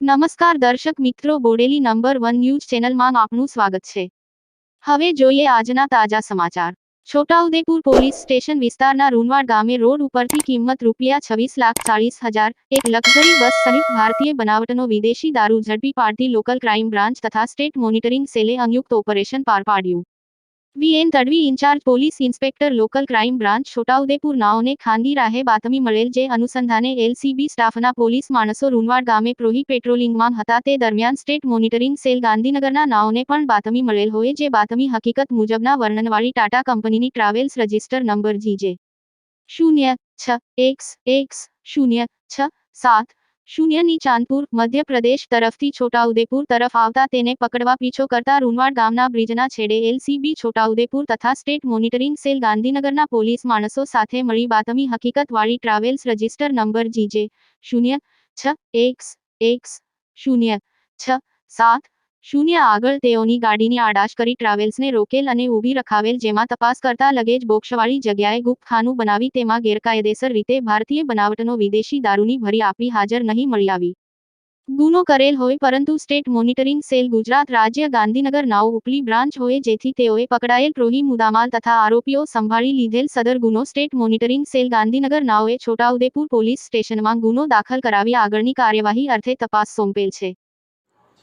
નમસ્કાર દર્શક મિત્રો, બોડેલી નંબર વન ન્યૂઝ ચેનલમાં આપનું સ્વાગત છે. હવે જોઈએ આજના તાજા સમાચાર. છોટાઉદેપુર પોલીસ સ્ટેશન વિસ્તારના રૂનવાડ ગામે રોડ ઉપરથી કિંમત રૂપિયા છવ્વીસ લાખ ચાળીસ હજાર, એક લક્ઝરી બસ સહિત ભારતીય બનાવટનો વિદેશી દારૂ ઝડપી પાડતી લોકલ ક્રાઇમ બ્રાન્ચ તથા સ્ટેટ મોનિટરિંગ સેલે સંયુક્ત ઓપરેશન પાર પાડ્યું. V N Tadvi in charge police inspector local crime branch Chhota Udepur નાઓને ખાનગી રાહે બાતમી મળેલ જે અનુસંધાને એલસીબી સ્ટાફના પોલીસ માણસો રૂનવાડ ગામે પ્રોહી પેટ્રોલિંગમાં હતા તે દરમિયાન સ્ટેટ મોનિટરિંગ સેલ ગાંધીનગરના નાઓને પણ બાતમી મળેલ હોય જે બાતમી હકીકત મુજબના વર્ણનવાળી ટાટા કંપનીની ટ્રાવેલ્સ રજિસ્ટર નંબર જીજે શૂન્ય છ એક્સ એક્સ શૂન્ય છ સાત શૂન્યની ચાંદપુર મધ્યપ્રદેશ તરફથી છોટાઉદેપુર તરફ આવતા તેને પકડવા પીછો કરતા રૂનવાડ ગામના બ્રિજના છેડે એલસીબી છોટાઉદેપુર તથા સ્ટેટ મોનિટરિંગ સેલ ગાંધીનગરના પોલીસ માણસો સાથે મળી બાતમી હકીકતવાળી ટ્રાવેલ્સ રજિસ્ટર નંબર જીજે શૂન્ય છ એક્સ એક્સ શૂન્ય છ સાત શૂન્ય આગળ તેઓની ગાડીની આડાશ કરી ટ્રાવેલ્સને રોકેલ અને ઊભી રખાવેલ જેમાં તપાસ કરતા લગેજ બોક્ષવાળી જગ્યાએ ગુપ્તખાનું બનાવી તેમાં ગેરકાયદેસર રીતે ભારતીય બનાવટનો વિદેશી દારૂની ભરી આપી હાજર નહીં મળી આવી. ગુનો કરેલ હોય પરંતુ સ્ટેટ મોનિટરિંગ સેલ ગુજરાત રાજ્ય ગાંધીનગર નાવ ઉપલી બ્રાન્ચ હોય જેથી તેઓએ પકડાયેલ પ્રોહી મુદામાલ તથા આરોપીઓ સંભાળી લીધેલ સદર ગુનો સ્ટેટ મોનિટરિંગ સેલ ગાંધીનગર નાઓએ છોટાઉદેપુર પોલીસ સ્ટેશનમાં ગુનો દાખલ કરાવી આગળની કાર્યવાહી અર્થે તપાસ સોંપેલ છે.